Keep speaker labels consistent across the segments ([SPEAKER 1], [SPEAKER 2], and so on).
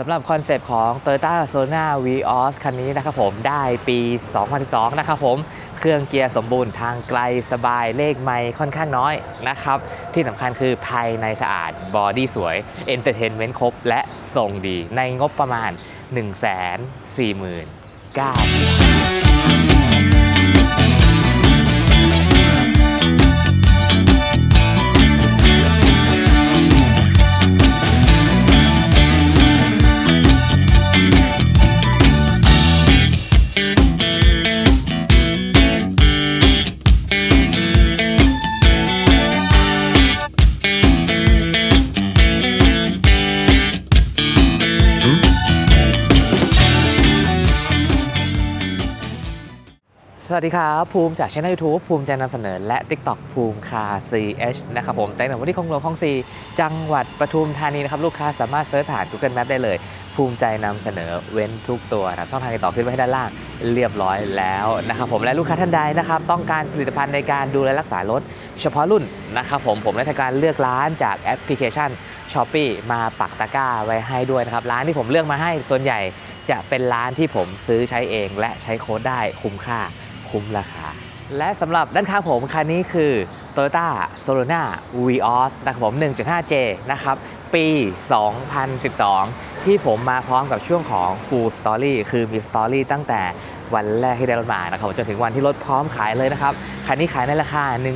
[SPEAKER 1] สำหรับคอนเซปต์ของ Toyota s o n a Vios คันนี้นะครับผมได้ปี 2012 นะครับผมเครื่องเกียร์สมบูรณ์ทางไกลสบายเลขไม่ค่อนข้างน้อยนะครับ ที่สำคัญคือภายในสะอาดบอดี้สวยเอนเตอร์เทนเมนต์ครบ และทรงดีในงบประมาณ 1 4 9 0 0 0 วัสดีครับ ภูมิจากช่อง YouTube ภูมิใจนำเสนอและ TikTok ภูมิคา CH นะครับผมแต่งหวันที่คลองหลวงคลองซีจังหวัดปทุมธานีนะครับ ลูกค้าสามารถเซิร์ชผ่าน Google Map ได้เลย ภูมิใจนำเสนอเว้นทุกตัวนะครับช่องทางติดต่อขึ้นไว้ให้ด้านล่างเรียบร้อยแล้วนะครับผมและลูกค้าท่านใดนะครับต้องการผลิตภัณฑ์ในการดูแลรักษารถ เฉพาะรุ่นนะครับผมผมได้ทำการเลือกร้านจากแอปพลิเคชัน s h อ p e e มาปักตะกร้าไว้ให้ด้วยนะครับร้านที่ผมเลือกมาให้ส่วนใหญ่จะเป็นร้านที่ผมซื้อใช้เอง และใช้โค้ดได้คุ้มค่า คุ้มราคา และสำหรับด้านข้างผมคันนี้คือ Toyota s o l o n a Vios นะครับผม 1.5J นะครับ ปี 2012 ที่ผมมาพร้อมกับช่วงของ Full Story คือมี Story ตั้งแต่วันแรกที่ได้รถมานะครับจนถึงวันที่รถพร้อมขายเลยนะครับ คันนี้ขายในราคา 1 4 9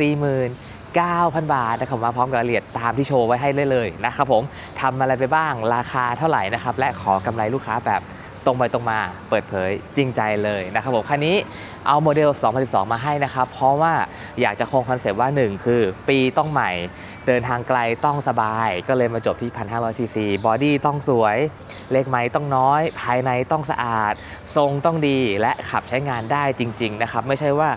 [SPEAKER 1] 0 0 0 บาทนะครับมาพร้อมกับรายละเอียดตามที่โชว์ไว้ให้เลยเลยนะครับผมทำอะไรไปบ้างราคาเท่าไหร่นะครับและขอกำไรลูกค้าแบบ ตรงไปตรงมาเปิดเผยจริงใจเลยนะครับผมคันนี้เอาโมเดล 2012 มาให้นะครับ เพราะว่าอยากจะคงคอนเซปต์ว่า 1 คือ ปีต้องใหม่ เดินทางไกลต้องสบาย ก็เลยมาจบที่ 1,500 ซีซีบอดี้ต้องสวย เลขไม้ต้องน้อย ภายในต้องสะอาด ทรงต้องดีและขับใช้งานได้จริง ๆ นะครับ ไม่ใช่ว่า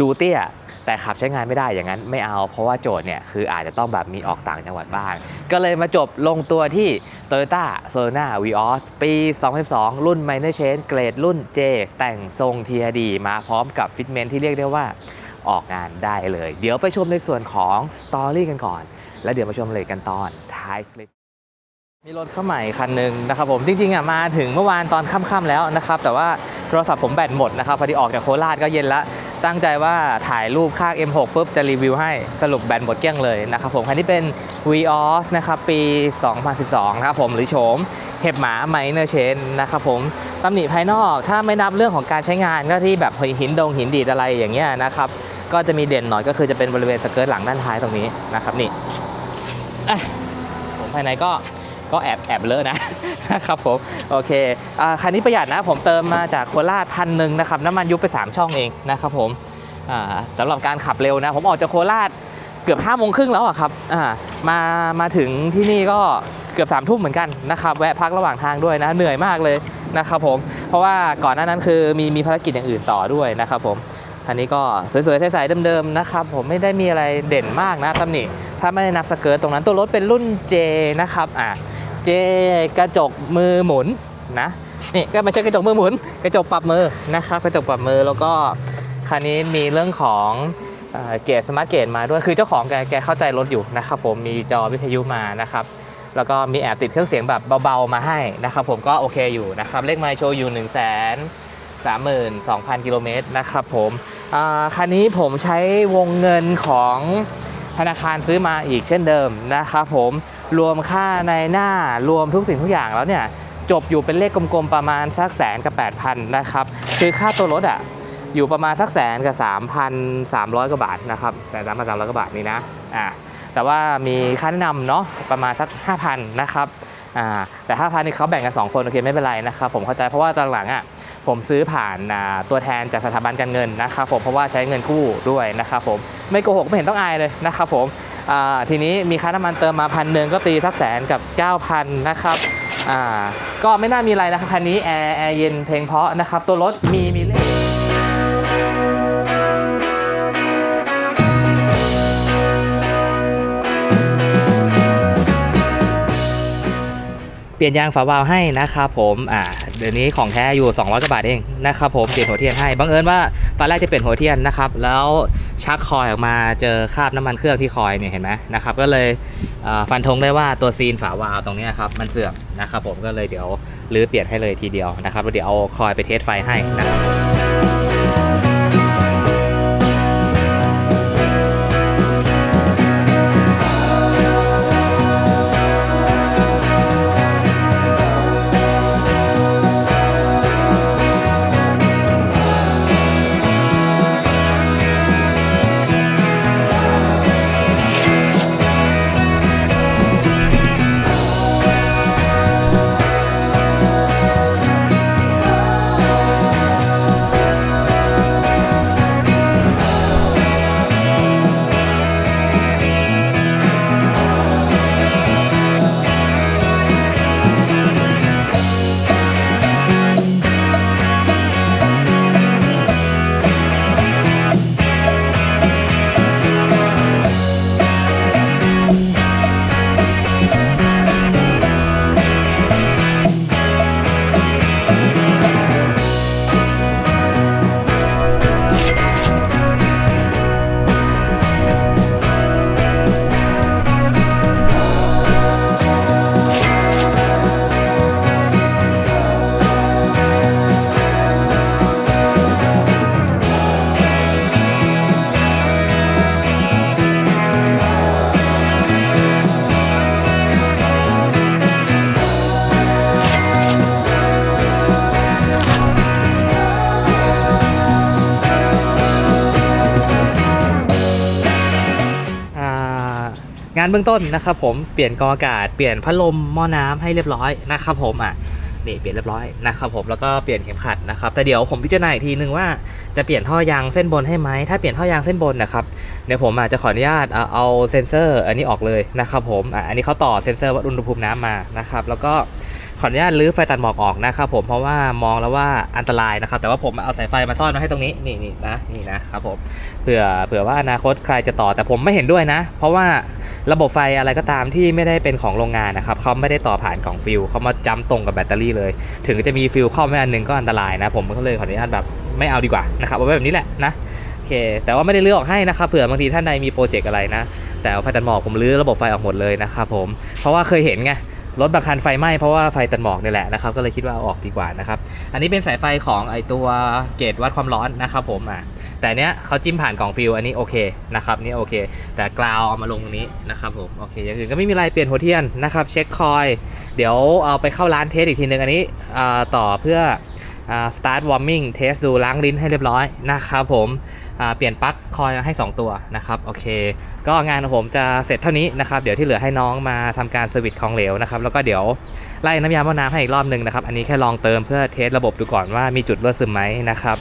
[SPEAKER 1] ดูเตี้ย แต่ขับใช้งานไม่ได้อย่างนั้นไม่เอา เพราะว่าโจทย์เนี่ยคืออาจจะต้องแบบมีออกต่างจังหวัดบ้าง ก็เลยมาจบลงตัวที่ Toyota s o n a Vios ปี 2012 รุ่น Minor Change เกรดรุ่น J แต่งทรง TRD มาพร้อมกับฟิตเมนที่เรียกได้ว่าออกงานได้เลย เดี๋ยวไปชมในส่วนของสตอรี่กันก่อน แล้วเดี๋ยวมาชมเลยกันตอนท้ายคลิป มีรถเข้าใหม่คันหนึ่งนะครับผมจริงๆอะมาถึงเมื่อวานตอนค่ำๆแล้วนะครับ แต่ว่าโทรศัพท์ผมแบตหมดนะครับพอดีออกจากโคราชก็เย็นละ ตั้งใจว่าถ่ายรูปข้าง M6 ปุ๊บจะรีวิวให้สรุปแบตหมดเกลี้ยงเลยนะครับผม คันนี้เป็น v o s นะครับปี 2012 นะครับผมหรือโฉมเห็บหมาไมเนอร์เชนนะครับผมตำหนิภายนอกถ้าไม่นับเรื่องของการใช้งานก็ที่แบบหินดงหินดีดอะไรอย่างเงี้ยนะครับ ก็จะมีเด่นหน่อยก็คือจะเป็นบริเวณสเกิร์ตหลังด้านท้ายตรงนี้นะครับนี่ผมภายในก็ ก็แอบแอบเลอะนะ นะครับผม โอเคอ่าคันนี้ประหยัดนะ ผมเติมมาจากโคราชพันหนึ่งนะครับ น้ำมันยุบไป 3 ช่องเองนะครับผมอ่าสำหรับการขับเร็วนะ ผมออกจากโคราชเกือบ5้าโมงครึ่งแล้วอะครับอ่ามามาถึงที่นี่ก็เกือบ3ามทุ่มเหมือนกันนะครับแวะพักระหว่างทางด้วยนะเหนื่อยมากเลยนะครับผมเพราะว่าก่อนหน้านั้นคือมีมีภารกิจอย่างอื่นต่อด้วยนะครับผมอันนี้ก็สวยๆใสๆเดิมๆนะครับผมไม่ได้มีอะไรเด่นมากนะตำหนิถ้าไม่ได้นับสเกิร์ตตรงนั้นตัวรถเป็นรุ่น J นะครับอ่า เจกระจกมือหมุนนะนี่ก็ไม่ใช่กระจกมือหมุน กระจกปรับมือนะครับกระจกปรับมือแล้วก็คันนี้มีเรื่องของเอเกียร์สมาร์ทเกตมาด้วยคือเจ้าของแกแกเข้าใจรถอยู่นะครับผมมีจอวิทยุมานะครับแล้วก็มีแอบติดเครื่องเสียงแบบเบาๆมาให้นะครับผมก็โอเคอยู่นะครับเลขไมล์โชว์อยู่ 1 3 2 0 0 0 กิโลเมตรนะครับผมคันนี้ผมใช้วงเงินของธนาคารซื้อมาอีกเช่นเดิมนะครับผม รวมค่าในหน้ารวมทุกสิ่งทุกอย่างแล้วเนี่ยจบอยู่เป็นเลขกลมๆประมาณสักแสนกับ8,000นะครับคือค่าตัวรถอะอยู่ประมาณสักแสนกับ3,300 กว่าบาทนะครับแสนสามพันสามร้อยกว่าบาทนี่นะอ่าแต่ว่ามีค่าแนะนำเนาะประมาณสัก 5,000 นะครับอ่าแต่ 5,000นี่เขาแบ่งกัน 2 คนโอเคไม่เป็นไรนะครับผมเข้าใจเพราะว่าตอนหลังอะ ผมซื้อผ่านตัวแทนจากสถาบันการเงินนะครับผมเพราะว่าใช้เงินกู้ด้วยนะครับผมไม่โกหกไม่เห็นต้องอายเลยนะครับผมทีนี้มีค่าน้ำมันเติมมาพันหนึ่งก็ตีสักแสนกับ 9,000นะครับก็ไม่น่ามีอะไรนะครับคันนี้แอร์แอร์เย็นเพลงเพราะนะครับตัวรถมีมีเลขปีลี่ยนยางฝาวาล์วให้นะครับผมอ่า เดี๋ยวนี้ของแท้อยู่ 200กว่าบาทเองนะครับผมเปลี่ยนหัวเทียนให้บังเอิญว่าตอนแรกจะเปลี่ยนหัวเทียนนะครับ แล้วชักคอยออกมาเจอคราบน้ำมันเครื่องที่คอยเนี่ยเห็นไหมนะครับก็เลยฟันธงได้ว่าตัวซีนฝาวาล์วตรงนี้ครับมันเสื่อมนะครับผมก็เลยเดี๋ยวรื้อเปลี่ยนให้เลยทีเดียวนะครับแล้วเดี๋ยวเอาคอยไปเทสไฟให้นะครับ เบื้องต้นนะครับผมเปลี่ยนกองอากาศเปลี่ยนพัดลมหม้อน้ำให้เรียบร้อยนะครับผมอะนี่เปลี่ยนเรียบร้อยนะครับผมแล้วก็เปลี่ยนเข็มขัดนะครับแต่เดี๋ยวผมพิจารณาอีกทีนึงว่าจะเปลี่ยนท่อยางเส้นบนให้ไหมถ้าเปลี่ยนท่อยางเส้นบนนะครับเดี๋ยวผมอาจจะขออนุญาตเอาเซ็นเซอร์อันนี้ออกเลยนะครับผมอะอันนี้เขาต่อเซ็นเซอร์วัดอุณหภูมิน้ำมานะครับแล้วก็ ขออนุญาตรื้อไฟตัดหมอกออกนะครับผมเพราะว่ามองแล้วว่าอันตรายนะครับ แต่ว่าผมเอาสายไฟมาซ่อนไว้ให้ตรงนี้นี่นี่นะนี่นะครับผมเผื่อเผื่อว่าอนาคตใครจะต่อแต่ผมไม่เห็นด้วยนะ เพราะว่าระบบไฟอะไรก็ตามที่ไม่ได้เป็นของโรงงานนะครับเขาไม่ได้ต่อผ่านกล่องฟิลเขามาจำตรงกับแบตเตอรี่เลย ถึงจะมีฟิลเข้าไม่อันหนึงก็อันตรายนะ ผมก็เลยขออนุญาตแบบไม่เอาดีกว่านะครับเอาไว้แบบนี้แหละนะโอเค แต่ว่าไม่ได้เลือกออกให้นะครับ เผื่อบางทีท่านใดมีโปรเจกต์อะไรนะ แต่เอาไฟตัดหมอกผมรื้อระบบไฟออกหมดเลยนะครับผม เพราะว่าเคยเห็นไง รถบางคันไฟไหม้เพราะว่าไฟตัดหมอกนี่แหละนะครับก็เลยคิดว่าเอาออกดีกว่านะครับอันนี้เป็นสายไฟของไอตัวเกจวัดความร้อนนะครับผมอะแต่เนี้ยเขาจิ้มผ่านกล่องฟิลอันนี้โอเคนะครับนี่โอเค แต่กราวเอามาลงตรงนี้นะครับผมโอเคอย่างอื่นก็ไม่มีอะไรเปลี่ยนหัวเทียนนะครับเช็คคอย เดี๋ยวเอาไปเข้าร้านเทสอีกทีนึงอันนี้ต่อเพื่อ อ่า start warming เทสดูล้างลิ้นให้เรียบร้อยนะครับผมอ่าเปลี่ยนปลั๊กคอยให้ 2 ตัวนะครับโอเค ก็งานของผมจะเสร็จเท่านี้นะครับเดี๋ยวที่เหลือให้น้องมาทำการเซอร์วิสของเหลวนะครับแล้วก็เดี๋ยวไล่น้ำยาหม้อน้ำให้อีกรอบหนึงนะครับอันนี้แค่ลองเติมเพื่อเทสระบบดูก่อนว่ามีจุดรั่วซึมไหมนะครับ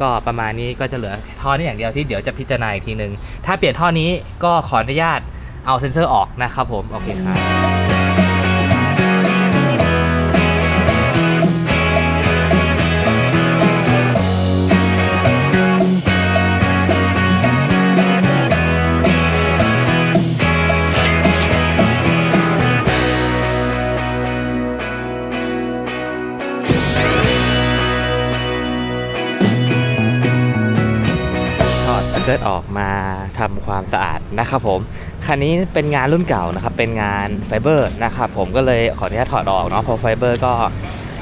[SPEAKER 1] ก็ประมาณนี้ก็จะเหลือท่อนี้อย่างเดียวที่เดี๋ยวจะพิจารณาอีกทีหนึ่งถ้าเปลี่ยนท่อนี้ก็ขออนุญาตเอาเซ็นเซอร์ออกนะครับผมโอเคครับ กิดออกมาทำความสะอาดนะครับผม คันนี้เป็นงานรุ่นเก่านะครับ เป็นงานไฟเบอร์นะครับผมก็เลยขออนุญาตถอดออกเนาะเพราะไฟเบอร์ก็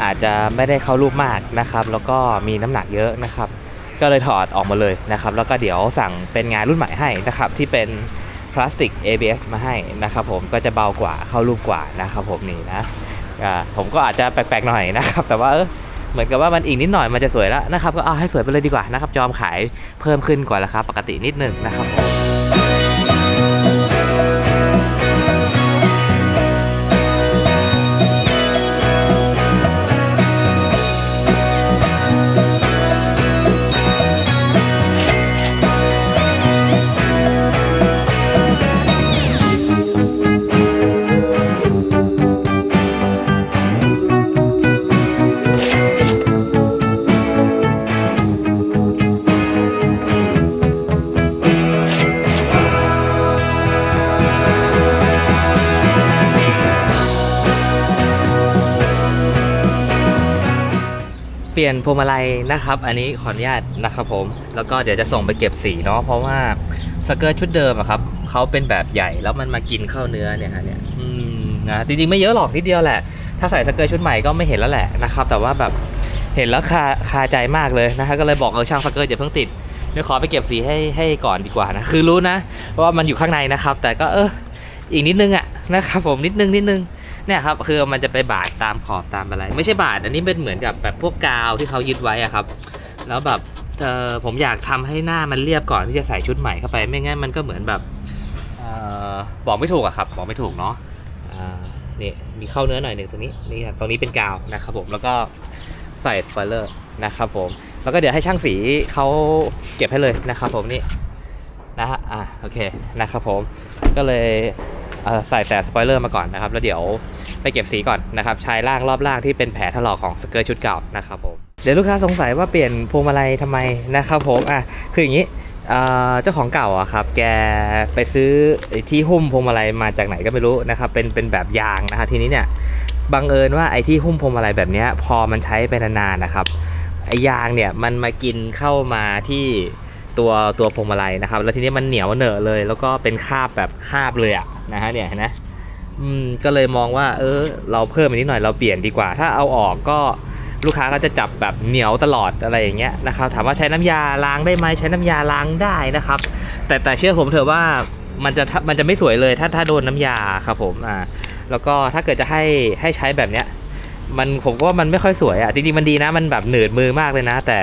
[SPEAKER 1] อาจจะไม่ได้เข้ารูปมากนะครับ แล้วก็มีน้ำหนักเยอะนะครับ ก็เลยถอดออกมาเลยนะครับ แล้วก็เดี๋ยวสั่งเป็นงานรุ่นใหม่ให้นะครับ ที่เป็นพลาสติก ABS มาให้นะครับผมก็จะเบากว่าเข้ารูปกว่านะครับผมนี่นะอ่าผมก็อาจจะแปลกๆหน่อยนะครับ แต่ว่าเออ เหมือนกับว่ามันอีกนิดหน่อยมันจะสวยแล้วนะครับก็เอาให้สวยไปเลยดีกว่านะครับยอมขายเพิ่มขึ้นกว่าราคาปกตินิดนึงนะครับผม ลี่ยนพวงมาลัยนะครับ อันนี้ขออนุญาตนะครับผม แล้วก็เดี๋ยวจะส่งไปเก็บสีเนาะเพราะว่าสเกิร์ตชุดเดิมอะครับเขาเป็นแบบใหญ่แล้วมันมากินเข้าเนื้อเนี่ยฮะเนี่ยอืมนะจริงๆไม่เยอะหรอกนิดเดียวแหละ ถ้าใส่สเกิร์ตชุดใหม่ก็ไม่เห็นแล้วแหละนะครับ แต่ว่าแบบเห็นแล้วคาคาใจมากเลยนะฮะก็เลยบอกเออช่างสเกิร์ตอย่าเพิ่งติดเดี๋ยวขอไปเก็บสีให้ให้ก่อนดีกว่านะคือรู้นะว่ามันอยู่ข้างในนะครับ แต่ก็เอออีกนิดนึงอะนะครับผมนิดนึงนิดนึง เนี่ยครับคือมันจะไปบาดตามขอบตามอะไร ไม่ใช่บาดอันนี้เป็นเหมือนกับแบบพวกกาวที่เขายึดไว้อะครับ แล้วแบบเออผมอยากทำให้หน้ามันเรียบก่อนที่จะใส่ชุดใหม่เข้าไปไม่งั้นมันก็เหมือนแบบเออบอกไม่ถูกอะครับ บอกไม่ถูกเนาะอ่านี่มีเข้าเนื้อหน่อยหนึ่งตรงนี้นี่ครับตรงนี้เป็นกาวนะครับผมแล้วก็ใส่สปอยเลอร์นะครับผมแล้วก็เดี๋ยวให้ช่างสีเขาเก็บให้เลยนะครับผมนี่นะฮะอ่าโอเคนะครับผมก็เลย ใส่แต่สปอยเลอร์มาก่อนนะครับ แล้วเดี๋ยวไปเก็บสีก่อนนะครับชายล่างรอบล่างที่เป็นแผลถลอกของสเกิร์ตชุดเก่านะครับผมเดี๋ยวลูกค้าสงสัยว่าเปลี่ยนพวงมาลัยทำไมนะครับผมอะคืออย่างนี้เจ้าของเก่าอะครับ แกไปซื้อที่หุ้มพวงมาลัยมาจากไหนก็ไม่รู้นะครับ เป็นเป็นแบบยางนะครับทีนี้เนี่ยบังเอิญว่าไอ้ที่หุ้มพวงมาลัยแบบนี้พอมันใช้ไปนานๆนะครับไอ้ยางเนี่ยมันมากินเข้ามาที่ ตัวตัวพวงมาลัยนะครับ แล้วทีนี้มันเหนียวเหนอะเลย แล้วก็เป็นคาบแบบคาบเลยอะนะฮะเนี่ยเห็นไหมก็เลยมองว่า เออ เราเพิ่มอีกนิดหน่อยเราเปลี่ยนดีกว่า ถ้าเอาออกก็ลูกค้าก็จะจับแบบเหนียวตลอดอะไรอย่างเงี้ยนะครับ ถามว่าใช้น้ำยาล้างได้ไหมใช้น้ำยาล้างได้นะครับ แต่แต่เชื่อผมเถอะว่ามันจะมันจะไม่สวยเลยถ้าถ้าโดนน้ำยาครับผมอ่าแล้วก็ถ้าเกิดจะให้ให้ใช้แบบเนี้ยมันผมก็ว่ามันไม่ค่อยสวยอะจริงๆมันดีนะมันแบบหนืดมือมากเลยนะ แต่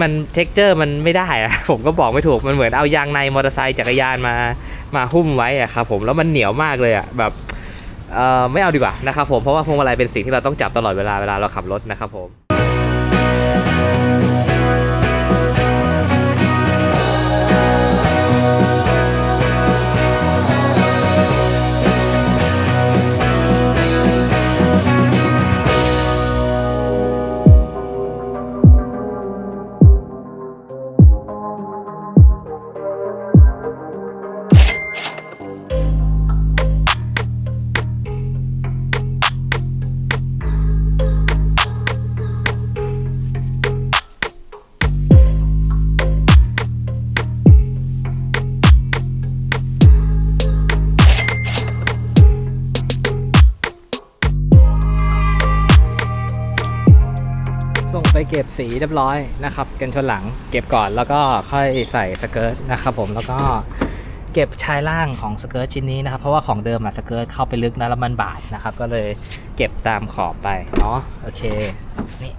[SPEAKER 1] มันเท็กเจอร์มันไม่ได้อะผมก็บอกไม่ถูกมันเหมือนเอายางในมอเตอร์ไซค์จักรยานมามาหุ้มไว้อะครับผมแล้วมันเหนียวมากเลยอะแบบเออไม่เอาดีกว่านะครับผมเพราะว่าพวงมาลัยเป็นสิ่งที่เราต้องจับตลอดเวลาเวลาเราขับรถนะครับผม เรียบร้อยนะครับกันชนหลังเก็บก่อนแล้วก็ค่อยใส่สเกิร์ตนะครับผมแล้วก็เก็บชายล่างของสเกิร์ตชิ้นนี้นะครับเพราะว่าของเดิมอะสเกิร์ตเข้าไปลึกนะแล้วมันบาดนะครับ ก็เลยเก็บตามขอบไปเนาะโอเคนี่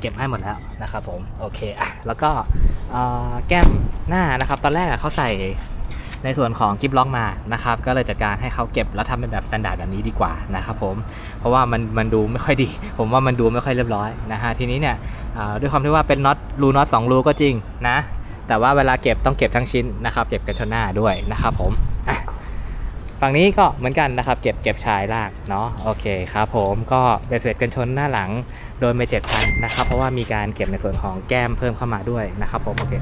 [SPEAKER 1] เก็บให้หมดแล้วนะครับผมโอเคอะแล้วก็แก้มหน้านะครับ ตอนแรกเขาใส่ ในส่วนของกิฟล็อกมานะครับก็เลยจัดการให้เขาเก็บแล้วทำเป็นแบบสแตนดาร์ดแบบนี้ดีกว่านะครับผมเพราะว่ามันมันดูไม่ค่อยดี ผมว่ามันดูไม่ค่อยเรียบร้อยนะฮะทีนี้เนี่ยด้วยความที่ว่าเป็นน็อตรูน็อตสองรูก็จริงนะแต่ว่าเวลาเก็บต้องเก็บทั้งชิ้นนะครับเก็บกันชนหน้าด้วยนะครับผมฝั่งนี้ก็เหมือนกันนะครับ เก็บเก็บชายล่างเนาะโอเคครับผมก็เบสเสร็จกันชนหน้าหลังโดยไม่เจ็ดพันนะครับ เพราะว่ามีการเก็บในส่วนของแก้มเพิ่มเข้ามาด้วยนะครับผมโอเค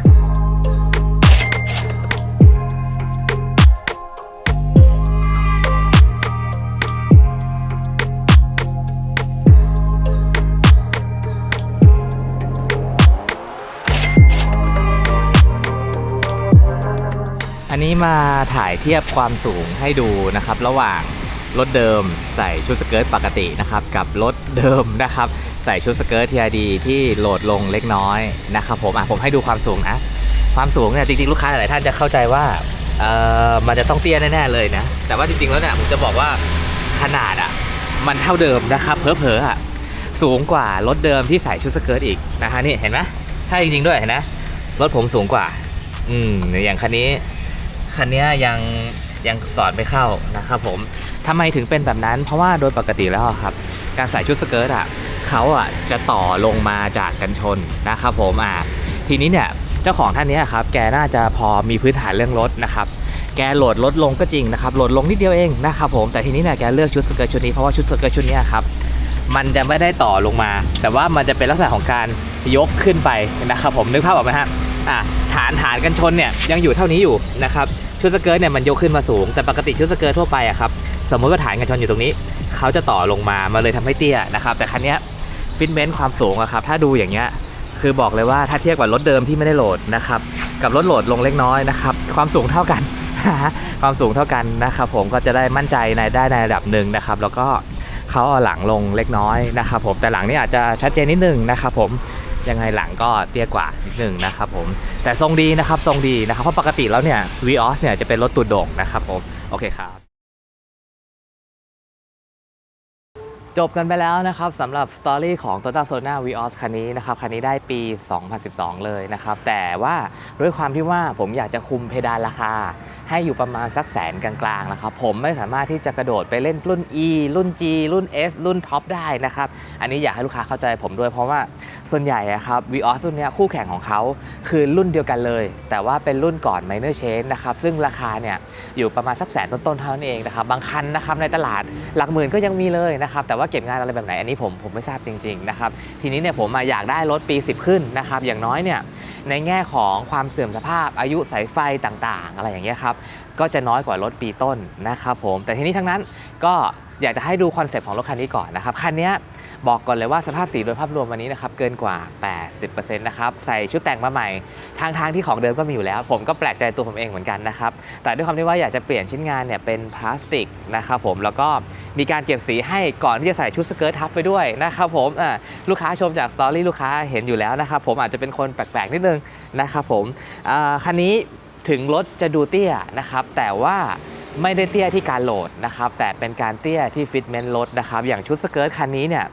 [SPEAKER 1] นนี้มาถ่ายเทียบความสูงให้ดูนะครับ ระหว่างรถเดิมใส่ชุดสเกิร์ตปกตินะครับ กับรถเดิมนะครับ ใส่ชุดสเกิร์ต TRD ที่โหลดลงเล็กน้อยนะครับผมอะผมให้ดูความสูงนะความสูงเนี่ยจริงๆลูกค้าหลายท่านจะเข้าใจว่าเออมันจะต้องเตี้ยแน่ๆเลยนะ แต่ว่าจริงๆแล้วเนี่ยผมจะบอกว่าขนาดอะมันเท่าเดิมนะครับเพอเพออะสูงกว่ารถเดิมที่ใส่ชุดสเกิร์ตอีกนะฮะนี่เห็นไหมใช่จริงๆด้วยเห็นไหมรถผมสูงกว่า อืมอย่างคันนี้ คันนี้ยังยังสอดไม่เข้านะครับผมทำไมถึงเป็นแบบนั้น เพราะว่าโดยปกติแล้วครับ การใส่ชุดสเกิร์ตอะเขาอะจะต่อลงมาจากกันชนนะครับผมอะทีนี้เนี่ยเจ้าของท่านนี้ครับแกน่าจะพอมีพื้นฐานเรื่องรถนะครับแกโหลดลดลงก็จริงนะครับโหลดลงนิดเดียวเองนะครับผมแต่ทีนี้เนี่ยแกเลือกชุดสเกิร์ตชุดนี้เพราะว่าชุดสเกิร์ตชุดนี้ครับมันจะไม่ได้ต่อลงมา แต่ว่ามันจะเป็นลักษณะของการยกขึ้นไปนะครับผมนึกภาพออกไหมฮะอะฐานฐานกันชนเนี่ยยังอยู่เท่านี้อยู่นะครับ ชุดสเกิร์ตเนี่ยมันยกขึ้นมาสูง แต่ปกติชุดสเกิร์ตทั่วไปอะครับสมมติว่าฐานกันชนอยู่ตรงนี้ เขาจะต่อลงมามาเลยทำให้เตี้ยนะครับแต่คันนี้ฟิตเมนต์ความสูงอะครับถ้าดูอย่างเงี้ยคือบอกเลยว่าถ้าเทียบกับรถเดิมที่ไม่ได้โหลดนะครับกับรถโหลดลงเล็กน้อยนะครับความสูงเท่ากันความสูงเท่ากันนะครับผมก็จะได้มั่นใจในได้ในระดับหนึ่งนะครับแล้วก็เขาเอาหลังลงเล็กน้อยนะครับผมแต่หลังนี่อาจจะชัดเจนนิดนึงนะครับผม ยังไงหลังก็เตี้ยกว่านิดนึงนะครับผมแต่ทรงดีนะครับทรงดีนะครับเพราะปกติแล้วเนี่ย Vios เนี่ยจะเป็นรถตูดโด่งนะครับผมโอเคครับ จบกันไปแล้วนะครับสำหรับสตอรี่ของ Toyota s o n a Vios คันนี้นะครับคันนี้ได้ปี 2012 เลยนะครับ แต่ว่าด้วยความที่ว่าผมอยากจะคุมเพดานราคา ให้อยู่ประมาณสักแสนกลางๆนะครับ ผมไม่สามารถที่จะกระโดดไปเล่นรุ่น E รุ่น G รุ่น S รุ่นท็อปได้นะครับ อันนี้อยากให้ลูกค้าเข้าใจผมด้วยเพราะว่าส่วนใหญ่อะครับ Vios รุ่นนี้คู่แข่งของเขาคือรุ่นเดียวกันเลย แต่ว่าเป็นรุ่นก่อน Minor Change นะครับซึ่งราคาเนี่ยอยู่ประมาณสักแสนต้นๆเท่านั้นเองนะครับบางคันนะครับในตลาดหลักหมื่นก็ยังมีเลยนะครับแต่ว่าเก็บงานอะไรแบบไหนอันนี้ผมผมไม่ทราบจริงๆนะครับทีนี้เนี่ยผมอยากได้รถปี 10 ขึ้นนะครับอย่างน้อยเนี่ยในแง่ของความเสื่อมสภาพอายุสายไฟต่างๆ อะไรอย่างเงี้ยครับก็จะน้อยกว่ารถปีต้นนะครับผมแต่ทีนี้ทั้งนั้นก็อยากจะให้ดูคอนเซปต์ของรถคันนี้ก่อนนะครับคันเนี้ย บอกก่อนเลยว่าสภาพสีโดยภาพรวมวันนี้นะครับเกินกว่า 80%นะครับใส่ชุดแต่งมาใหม่ ทางทางที่ของเดิมก็มีอยู่แล้ว ผมก็แปลกใจตัวผมเองเหมือนกันนะครับแต่ด้วยความที่ว่าอยากจะเปลี่ยนชิ้นงานเนี่ยเป็นพลาสติกนะครับผมแล้วก็มีการเก็บสีให้ก่อนที่จะใส่ชุดสเกิร์ตทับไปด้วยนะครับผมลูกค้าชมจากสตอรี่ลูกค้าเห็นอยู่แล้วนะครับผมอาจจะเป็นคนแปลกๆนิดนึงนะครับผมคันนี้ถึงรถจะดูเตี้ยนะครับแต่ว่า ไม่ได้เตี้ยที่การโหลดนะครับแต่เป็นการเตี้ยที่ฟิตเมนต์รถนะครับอย่างชุดสเกิร์ตคันนี้เนี่ย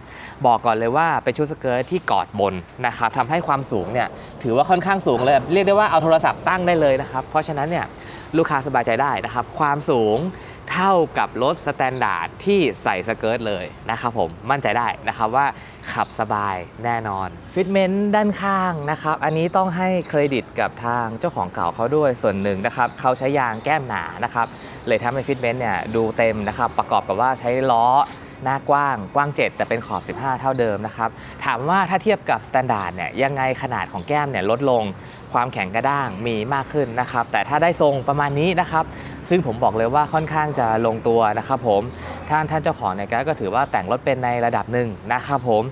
[SPEAKER 1] บอกก่อนเลยว่าเป็นชุดสเกิร์ตที่กอดบนนะครับทำให้ความสูงเนี่ยถือว่าค่อนข้างสูงเลยเรียกได้ว่าเอาโทรศัพท์ตั้งได้เลยนะครับเพราะฉะนั้นเนี่ยลูกค้าสบายใจได้นะครับความสูงเท่ากับรถสแตนดาร์ดที่ใส่สเกิร์ตเลยนะครับผมมั่นใจได้นะครับว่าขับสบายแน่นอนฟิตเมนต์ด้านข้างนะครับอันนี้ต้องให้เครดิตกับทางเจ้าของเก่าเขาด้วยส่วนหนึ่งนะครับเขาใช้ยางแก้มหนานะครับ เลยทำให้ฟิตเมนต์เนี่ยดูเต็มนะครับประกอบกับว่าใช้ล้อหน้ากว้างกว้าง 7 แต่เป็นขอบ 15 เท่าเดิมนะครับ ถามว่าถ้าเทียบกับสแตนดาร์ดเนี่ยยังไงขนาดของแก้มเนี่ยลดลง ความแข็งกระด้างมีมากขึ้นนะครับ แต่ถ้าได้ทรงประมาณนี้นะครับ ซึ่งผมบอกเลยว่าค่อนข้างจะลงตัวนะครับผมท่านท่านเจ้าของเนี่ยก็ถือว่าแต่งรถเป็นในระดับหนึ่งนะครับผม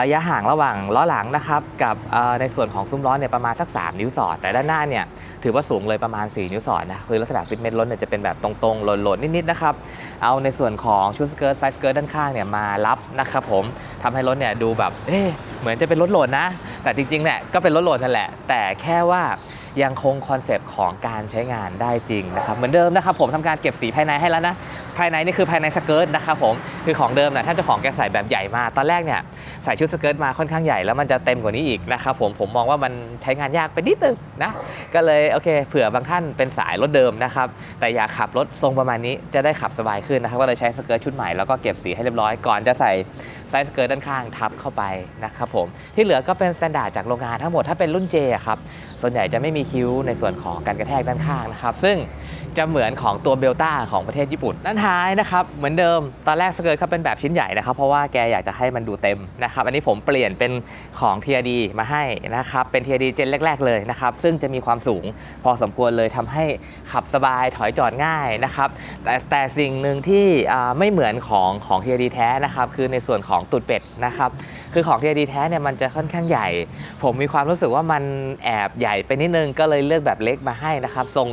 [SPEAKER 1] ระยะห่างระหว่างล้อหลังนะครับกับในส่วนของซุ้มล้อเนี่ยประมาณสัก 3 นิ้วสอด แต่ด้านหน้าเนี่ยถือว่าสูงเลยประมาณ 4 นิ้วสอดนะคือลักษณะฟิตเมนต์รถเนี่ยจะเป็นแบบตรงๆหล่นๆนิดๆนะครับเอาในส่วนของชุดสเกิร์ตไซส์สเกิร์ตด้านข้างเนี่ยมารับนะครับผมทำให้รถเนี่ยดูแบบเอ๊เหมือนจะเป็นรถโหลดนะ แต่จริงๆเนี่ยก็เป็นรถโหลดนั่นแหละ แต่แค่ว่า ยังคงคอนเซปต์ของการใช้งานได้จริงนะครับเหมือนเดิมนะครับผมทำการเก็บสีภายในให้แล้วนะภายในนี่คือภายในสเกิร์ตนะครับผมคือของเดิมนะท่านเจ้าของแกใส่แบบใหญ่มากตอนแรกเนี่ยใส่ชุดสเกิร์ตมาค่อนข้างใหญ่แล้วมันจะเต็มกว่านี้อีกนะครับผมผมมองว่ามันใช้งานยากไปนิดนึงนะก็เลยโอเคเผื่อบางท่านเป็นสายรถเดิมนะครับแต่อยากขับรถทรงประมาณนี้จะได้ขับสบายขึ้นนะครับก็เลยใช้สเกิร์ตชุดใหม่แล้วก็เก็บสีให้เรียบร้อยก่อนจะใส่ไซส์สเกิร์ตด้านข้างทับเข้าไปนะครับผมที่เหลือก็เป็นสแตนดาร์ดจากโรงงานทั้งหมดถ้าเป็นรุ่น J อะครับส่วนใหญ่จะไม่มีคิ้วในส่วนของการกระแทกด้านข้างนะครับซึ่งจะเหมือนของตัวเบลต้าของประเทศญี่ปุ่นด้านท้ายนะครับเหมือนเดิมตอนแรกสเกิร์ตเขาเป็นแบบชิ้นใหญ่นะครับ เพราะว่าแกอยากจะให้มันดูเต็มนะครับอันนี้ผมเปลี่ยนเป็นของ TRD มาให้นะครับเป็น TRD เจนแรก ๆ เลยนะครับซึ่งจะมีความสูงพอสมควรเลยทำให้ขับสบายถอยจอดง่ายนะครับแต่แต่สิ่งหนึ่งที่ไม่เหมือนของของ TRD แท้นะครับคือในส่วนของตูดเป็ดนะครับคือของ TRD แท้เนี่ยมันจะค่อนข้างใหญ่ ผมมีความรู้สึกว่ามันแอบใหญ่ไปนิดนึงก็เลยเลือกแบบเล็กมาให้นะครับทรง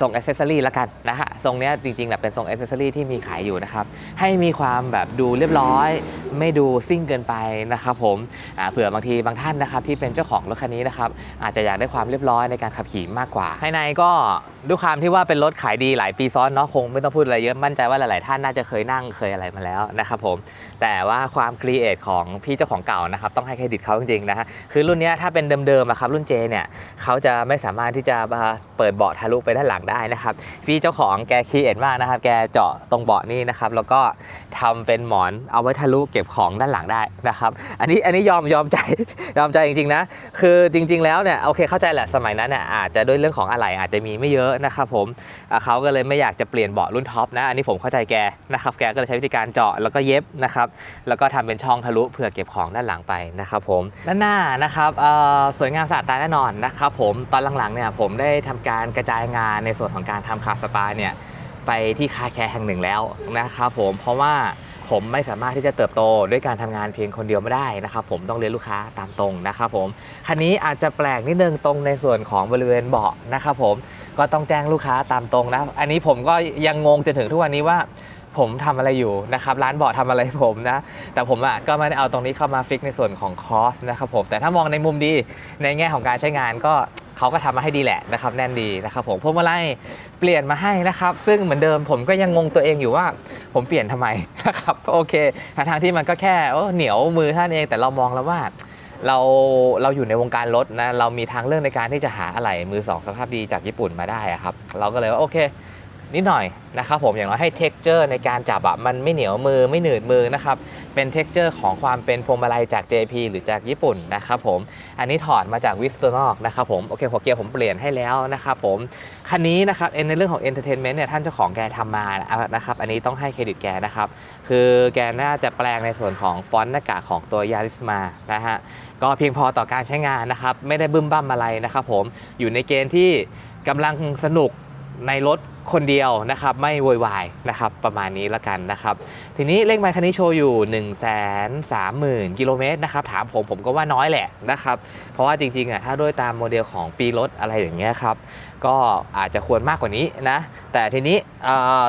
[SPEAKER 1] ทรงอ c เซอรี่ละกันนะฮะทรงเนี้ยจริงๆแบบเป็นทรงอ c เซอรี่ที่มีขายอยู่นะครับ ให้มีความแบบดูเรียบร้อย ไม่ดูซิ่งเกินไปนะครับผมเผื่อบางทีบางท่านนะครับที่เป็นเจ้าของรถคันนี้นะครับอาจจะอยากได้ความเรียบร้อยในการขับขี่มากกว่า ภายในก็ด้วยความที่ว่าเป็นรถขายดีหลายปีซ้อนเนาะคงไม่ต้องพูดอะไรเยอะมั่นใจว่าหลาย ๆ ท่านน่าจะเคยนั่งเคยอะไรมาแล้วนะครับผมแต่ว่าความครีเอทของพี่เจ้าของเก่านะครับต้องให้เครดิตเขาจริง ๆ นะฮะคือรุ่นนี้ถ้าเป็นเดิมๆอะครับรุ่น J เนี่ยเขาจะไม่สามารถที่จะเปิดเบาะทะลุไปด้านหลังได้นะครับพี่เจ้าของแกครีเอทมากนะครับแกเจาะตรงเบาะนี่นะครับ แล้วก็ทำเป็นหมอนเอาไว้ทะลุเก็บของด้านหลังได้นะครับ อันนี้อันนี้ยอมยอมใจยอมใจจริงๆนะ คือจริง ๆ แล้วเนี่ยโอเคเข้าใจแหละสมัยนั้นเนี่ยอาจจะด้วยเรื่องของอะไหล่อาจจะมีไม่เยอะนะครับผมเขาก็เลยไม่อยากจะเปลี่ยนเบาะรุ่นท็อปนะ อันนี้ผมเข้าใจแกนะครับแกก็เลยใช้วิธีการเจาะแล้วก็เย็บนะครับแล้วก็ทำเป็นช่องทะลุเพื่อเก็บของด้านหลังไปนะครับผมด้านหน้านะครับสวยงามสะอาดตาแน่นอนนะครับผมตอนหลังๆเนี่ยผมได้ทำการกระจายงานในส่วนของการทำคาสปาเนี่ย ไปที่คาแคร์แห่งหนึ่งแล้วนะครับผมเพราะว่าผมไม่สามารถที่จะเติบโตด้วยการทำงานเพียงคนเดียวไม่ได้นะครับผมต้องเรียนลูกค้าตามตรงนะครับผมคันนี้อาจจะแปลกนิดนึงตรงในส่วนของบริเวณเบาะนะครับผมก็ต้องแจ้งลูกค้าตามตรงนะ อันนี้ผมก็ยังงงจนถึงทุกวันนี้ว่า ผมทำอะไรอยู่นะครับร้านเบาะทำอะไรผมนะแต่ผมอะก็ไม่ได้เอาตรงนี้เข้ามาฟิกในส่วนของคอสนะครับผมแต่ถ้ามองในมุมดีในแง่ของการใช้งานก็เขาก็ทำมาให้ดีแหละนะครับแน่นดีนะครับผมพวงมาลัยเปลี่ยนมาให้นะครับ ซึ่งเหมือนเดิมผมก็ยังงงตัวเองอยู่ว่า ผมเปลี่ยนทำไมนะครับโอเคทางที่มันก็แค่เออเหนียวมือท่านเองแต่เรามองแล้วว่าเราเราอยู่ในวงการรถนะเรามีทางเลือกในการที่จะหาอะไหล่มือสองสภาพดีจากญี่ปุ่นมาได้อะครับ เราก็เลยว่าโอเค นิดหน่อยนะครับผมอย่างน้อยให้เท็กเจอร์ในการจับอะมันไม่เหนียวมือไม่หนืดมือนะครับเป็นเท็กเจอร์ของความเป็นพวงมาลัยจาก JP หรือจากญี่ปุ่นนะครับผมอันนี้ถอดมาจากวิสตัวนอกนะครับผมโอเคหัวเกียร์ผมเปลี่ยนให้แล้วนะครับผมคันนี้นะครับในเรื่องของ Entertainment เนี่ยท่านเจ้าของแกทำมานะครับอันนี้ต้องให้เครดิตแกนะครับคือแกน่าจะแปลงในส่วนของฟอนต์หน้ากากของตัวยาริสมานะฮะก็เพียงพอต่อการใช้งานนะครับไม่ได้บึ้มบั้มอะไรนะครับผมอยู่ในเกณฑ์ที่กำลังสนุกในรถ คนเดียวนะครับไม่โวยวายนะครับประมาณนี้ละกันนะครับทีนี้เลขไมล์คันนี้โชว์อยู่ 1 3 0 0 0 0กิโลเมตรนะครับถามผมผมก็ว่าน้อยแหละนะครับเพราะว่าจริงๆอะถ้าด้วยตามโมเดลของปีรถอะไรอย่างเงี้ยครับก็อาจจะควรมากกว่านี้นะแต่ทีนี้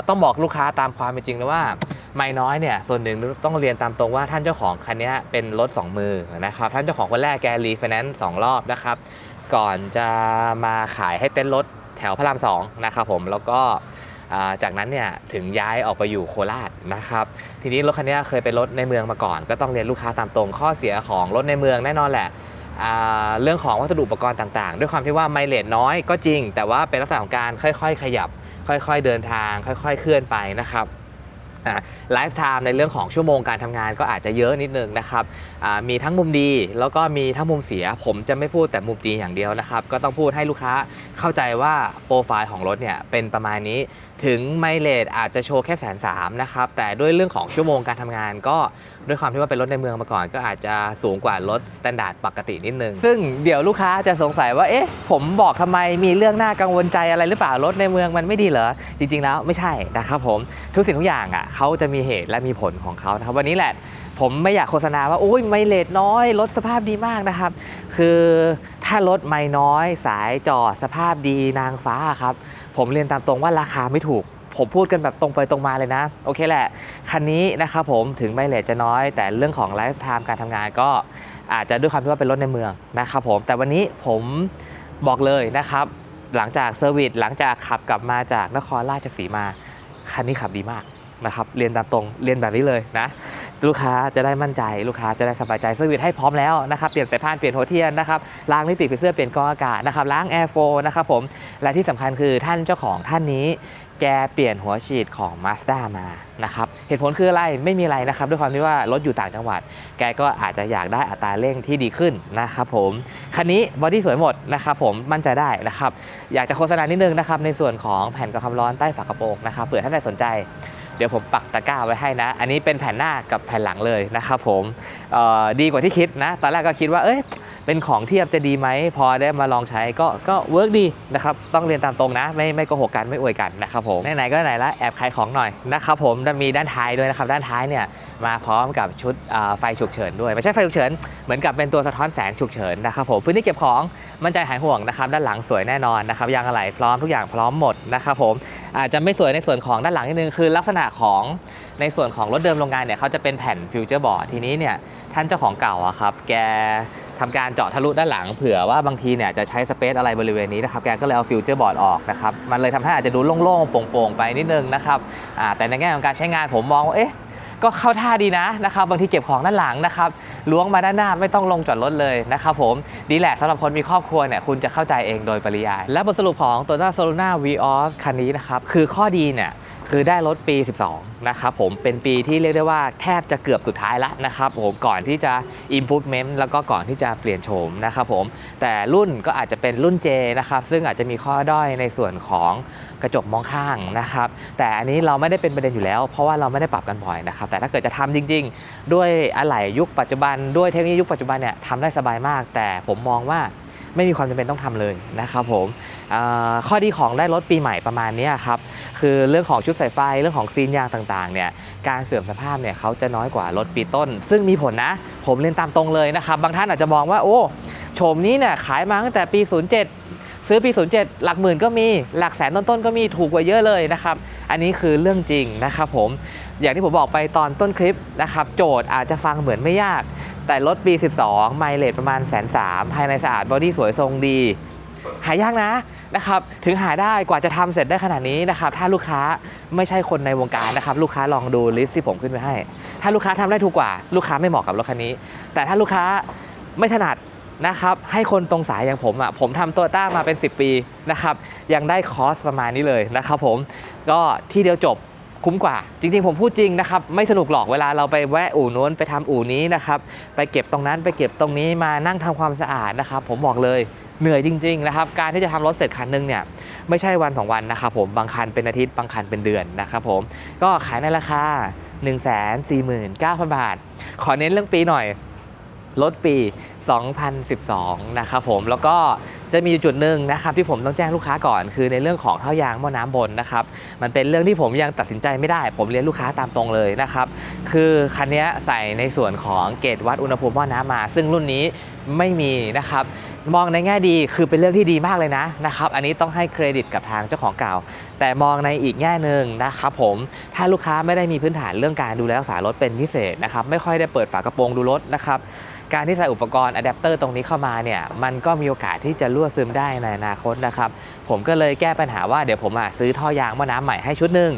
[SPEAKER 1] ต้องบอกลูกค้าตามความเป็นจริงเลยว่าไม่น้อยเนี่ยส่วนหนึ่งต้องเรียนตามตรงว่าท่านเจ้าของคันนี้เป็นรถ 2 มือนะครับท่านเจ้าของคนแรกแกรีไฟแนนซ์สองรอบนะครับก่อนจะมาขายให้เต้นรถ แถวพระรามสองนะครับผมแล้วก็จากนั้นเนี่ยถึงย้ายออกไปอยู่โคราชนะครับ ทีนี้รถคันนี้เคยเป็นรถในเมืองมาก่อน ก็ต้องเรียนลูกค้าตามตรงข้อเสียของรถในเมืองแน่นอนแหละเรื่องของวัสดุอุปกรณ์ต่างๆ ด้วยความที่ว่าไมเลจน้อยก็จริง แต่ว่าเป็นลักษณะของการค่อยๆ ขยับ ค่อยๆเดินทาง ค่อย ๆ เคลื่อนไปนะครับ ไลฟ์ไทม์ในเรื่องของชั่วโมงการทำงานก็อาจจะเยอะนิดนึงนะครับมีทั้งมุมดีแล้วก็มีทั้งมุมเสีย ผมจะไม่พูดแต่มุมดีอย่างเดียวนะครับ ก็ต้องพูดให้ลูกค้าเข้าใจว่าโปรไฟล์ของรถเนี่ยเป็นประมาณนี้ ถึงไมเลดอาจจะโชว์แค่แสนสามนะครับแต่ด้วยเรื่องของชั่วโมงการทำงานก็ ด้วยความที่ว่าเป็นรถในเมืองมาก่อน ก็อาจจะสูงกว่ารถสแตนดาร์ดปกตินิดนึง ซึ่งเดี๋ยวลูกค้าจะสงสัยว่า เอ๊ะ ผมบอกทำไมมีเรื่องน่ากังวลใจอะไรหรือเปล่ารถในเมืองมันไม่ดีเหรอ จริง ๆ แล้วไม่ใช่นะครับผม ทุกสิ่งทุกอย่างอะเขาจะมีเหตุและมีผลของเขานะครับวันนี้แหละผมไม่อยากโฆษณาว่าโอ้ยไมเลจน้อยรถสภาพดีมากนะครับ คือถ้ารถไม่น้อย สายจอดสภาพดีนางฟ้าครับ ผมเรียนตามตรงว่าราคาไม่ถูก ผมพูดกันแบบตรงไปตรงมาเลยนะ โอเคแหละ คันนี้นะครับผมถึงไมเลจจะน้อย แต่เรื่องของไลฟ์ไทม์การทำงานก็อาจจะด้วยความที่ว่าเป็นรถในเมืองนะครับผมแต่วันนี้ผมบอกเลยนะครับ หลังจากเซอร์วิสหลังจากขับกลับมาจากนครราชสีมา คันนี้ขับดีมากนะครับเรียนตามตรงเรียนแบบนี้เลยนะ ลูกค้าจะได้มั่นใจลูกค้าจะได้สบายใจเซอร์วิสให้พร้อมแล้วนะครับเปลี่ยนสายพานเปลี่ยนหัวเทียนนะครับล้างนิติผีเสื้อเปลี่ยนกองอากาศนะครับล้างแอร์โฟนะครับผมและที่สำคัญคือท่านเจ้าของท่านนี้ แกเปลี่ยนหัวฉีดของ Mazda มานะครับเหตุผลคืออะไรไม่มีอะไรนะครับ ด้วยความที่ว่ารถอยู่ต่างจังหวัด แกก็อาจจะอยากได้อัตราเร่งที่ดีขึ้นนะครับผมคันนี้บอดี้สวยหมดนะครับผมมั่นใจได้นะครับอยากจะโฆษณานิดนึงนะครับในส่วนของแผ่นกรองความร้อนใต้ฝากระโปรงนะครับเผื่อท่านใดสนใจเดี๋ยวผมปักตะกร้าไว้ให้นะ อันนี้เป็นแผ่นหน้ากับแผ่นหลังเลยนะครับผมดีกว่าที่คิดนะ ตอนแรกก็คิดว่า เอ้ย เป็นของเทียบจะดีไหม พอได้มาลองใช้ก็ก็เวิร์กดีนะครับ ต้องเรียนตามตรงนะ ไม่ไม่โกหกกันไม่อวยกันนะครับผมไหนๆก็ไหนละแอบขายของหน่อยนะครับผมมีด้านท้ายด้วยนะครับ ด้านท้ายเนี่ยมาพร้อมกับชุดไฟฉุกเฉินด้วย ไม่ใช่ไฟฉุกเฉินเหมือนกับเป็นตัวสะท้อนแสงฉุกเฉินนะครับผมพื้นที่เก็บของมั่นใจหายห่วงนะครับด้านหลังสวยแน่นอนนะครับยางอะไหล่พร้อมทุกอย่างพร้อมหมดนะครับผมอาจจะไม่สวยในส่วนของด้านหลังนิดนึงคือลักษณะของในส่วนของรถเดิมโรงงานเนี่ยเขาจะเป็นแผ่นฟิวเจอร์บอร์ดทีนี้เนี่ยท่านเจ้าของเก่าอะครับแก ทำการเจาะทะลุด้านหลังเผื่อว่าบางทีเนี่ยจะใช้สเปซอะไรบริเวณนี้นะครับแกก็เลยเอาฟิวเจอร์บอร์ดออกนะครับมันเลยทำให้อาจจะดูโล่งๆโปร่งๆไปนิดนึงนะครับแต่ในแง่ของการใช้งานผมมองว่าเอ๊ะก็เข้าท่าดีนะนะครับบางทีเก็บของด้านหลังนะครับล้วงมาด้านหน้าไม่ต้องลงจอดรถเลยนะครับผมดีแหละสำหรับคนมีครอบครัวเนี่ยคุณจะเข้าใจเองโดยปริยาย และบทสรุปของ Toyota Soluna Vios คันนี้นะครับคือข้อดีเนี่ยคือได้รถปี 12 นะครับผมเป็นปีที่เรียกได้ว่าแทบจะเกือบสุดท้ายแล้วนะครับผมก่อนที่จะ improvement แล้วก็ก่อนที่จะเปลี่ยนโฉมนะครับผมแต่รุ่นก็อาจจะเป็นรุ่น J นะครับซึ่งอาจจะมีข้อด้อยในส่วนของกระจกมองข้างนะครับแต่อันนี้เราไม่ได้เป็นประเด็นอยู่แล้ว เพราะว่าเราไม่ได้ปรับกันบ่อยนะครับแต่ถ้าเกิดจะทำจริง ๆ ด้วยอะไหล่ยุคปัจจุบันด้วยเทคโนโลยียุคปัจจุบันเนี่ยทำได้สบายมาก แต่ผมมองว่า ไม่มีความจำเป็นต้องทำเลยนะครับผมข้อดีของได้รถปีใหม่ประมาณนี้ครับคือเรื่องของชุดสายไฟเรื่องของซีนยางต่างๆเนี่ยการเสื่อมสภาพเนี่ยเขาจะน้อยกว่ารถปีต้น ซึ่งมีผลนะ ผมเรียนตามตรงเลยนะครับบางท่านอาจจะมองว่าโอ้โฉมนี้เนี่ยขายมาตั้งแต่ปี 07 ซื้อปี 07 หลักหมื่นก็มีหลักแสนต้นๆก็มีถูกกว่าเยอะเลยนะครับ อันนี้คือเรื่องจริงนะครับผมอย่างที่ผมบอกไปตอนต้นคลิปนะครับ โจทย์อาจจะฟังเหมือนไม่ยาก แต่รถปี 12 ไมล์เลทประมาณแสนสามภายในสะอาดบอดี้สวยทรงดี หายากนะนะครับถึงหาได้กว่าจะทำเสร็จได้ขนาดนี้นะครับถ้าลูกค้าไม่ใช่คนในวงการนะครับลูกค้าลองดูลิสต์ที่ผมขึ้นไว้ให้ ถ้าลูกค้าทำได้ถูกกว่า ลูกค้าไม่เหมาะกับรถคันนี้ แต่ถ้าลูกค้าไม่ถนัด นะครับให้คนตรงสายอย่างผมอะผมทำโตต้ามาเป็น 10 ปีนะครับยังได้คอสประมาณนี้เลยนะครับผมก็ที่เดียวจบคุ้มกว่า จริงๆ ผมพูดจริงนะครับ ไม่สนุกหรอกเวลาเราไปแวะอู่นู้นไปทำอู่นี้นะครับไปเก็บตรงนั้นไปเก็บตรงนี้มานั่งทำความสะอาดนะครับ ผมบอกเลยเหนื่อยจริง ๆ นะครับ การที่จะทำรถเสร็จคันหนึงเนี่ยไม่ใช่วัน 2 วันนะครับผมบางคันเป็นอาทิตย์บางคันเป็นเดือนนะครับผมก็ขายในราคา 1 4 9 0 0 0 บาท ขอเน้นเรื่องปีหน่อย รถปี 2012 นะครับผม แล้วก็จะมีจุดหนึ่งนะครับที่ผมต้องแจ้งลูกค้าก่อน คือในเรื่องของท่อยางหม้อน้ำบนนะครับ มันเป็นเรื่องที่ผมยังตัดสินใจไม่ได้ ผมเรียนลูกค้าตามตรงเลยนะครับ คือคันนี้ใส่ในส่วนของเกจวัดอุณหภูมิหม้อน้ำมา ซึ่งรุ่นนี้ไม่มีนะครับ มองในแง่ดีคือเป็นเรื่องที่ดีมากเลยนะนะครับ อันนี้ต้องให้เครดิตกับทางเจ้าของเก่า แต่มองในอีกแง่หนึ่งนะครับผม ถ้าลูกค้าไม่ได้มีพื้นฐานเรื่องการดูแลรักษารถเป็นพิเศษนะครับ ไม่ค่อยได้เปิดฝากระโปรงดูรถนะครับ การที่ใส่อุปกรณ์อะแดปเตอร์ตรงนี้เข้ามาเนี่ยมันก็มีโอกาสที่จะรั่วซึมได้ในอนาคตนะครับผมก็เลยแก้ปัญหาว่าเดี๋ยวผมอะซื้อท่อยางหม้อน้ำใหม่ให้ชุดหนึ่ง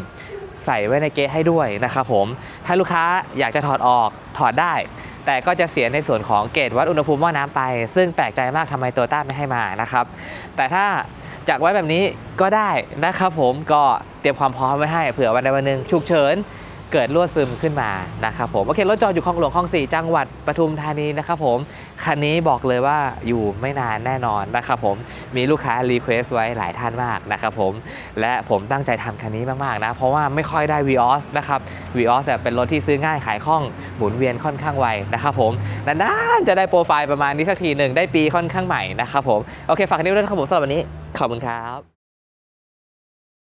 [SPEAKER 1] ใส่ไว้ในเกะให้ด้วยนะครับผม ถ้าลูกค้าอยากจะถอดออกถอดได้ แต่ก็จะเสียในส่วนของเกจวัดอุณหภูมิหม้อน้ำไป ซึ่งแปลกใจมากทำไมโตต้าไม่ให้มานะครับ แต่ถ้าจากไว้แบบนี้ก็ได้นะครับผมก็เตรียมความพร้อมไว้ให้เผื่อวันใดวันหนึ่งฉุกเฉิน เกิดรั่วซึมขึ้นมานะครับผมโอเครถจอดอยู่คลองหลวงคลองสี่จังหวัดปทุมธานีนะครับผมคันนี้บอกเลยว่าอยู่ไม่นานแน่นอนนะครับผมมีลูกค้ารีเควสไว้หลายท่านมากนะครับผมและผมตั้งใจทำคันนี้มากๆนะ เพราะว่าไม่ค่อยได้ v ีออสนะครับ v ีออสเป็นรถที่ซื้อง่ายขายคล่องหมุนเวียนค่อนข้างไวนะครับผมนานๆจะได้โปรไฟล์ประมาณนี้สักทีหนึ่งได้ปีค่อนข้างใหม่นะครับผมโอเคฝากคันนี้ด้วยครับผมสำหรับวันนี้ขอบคุณครับ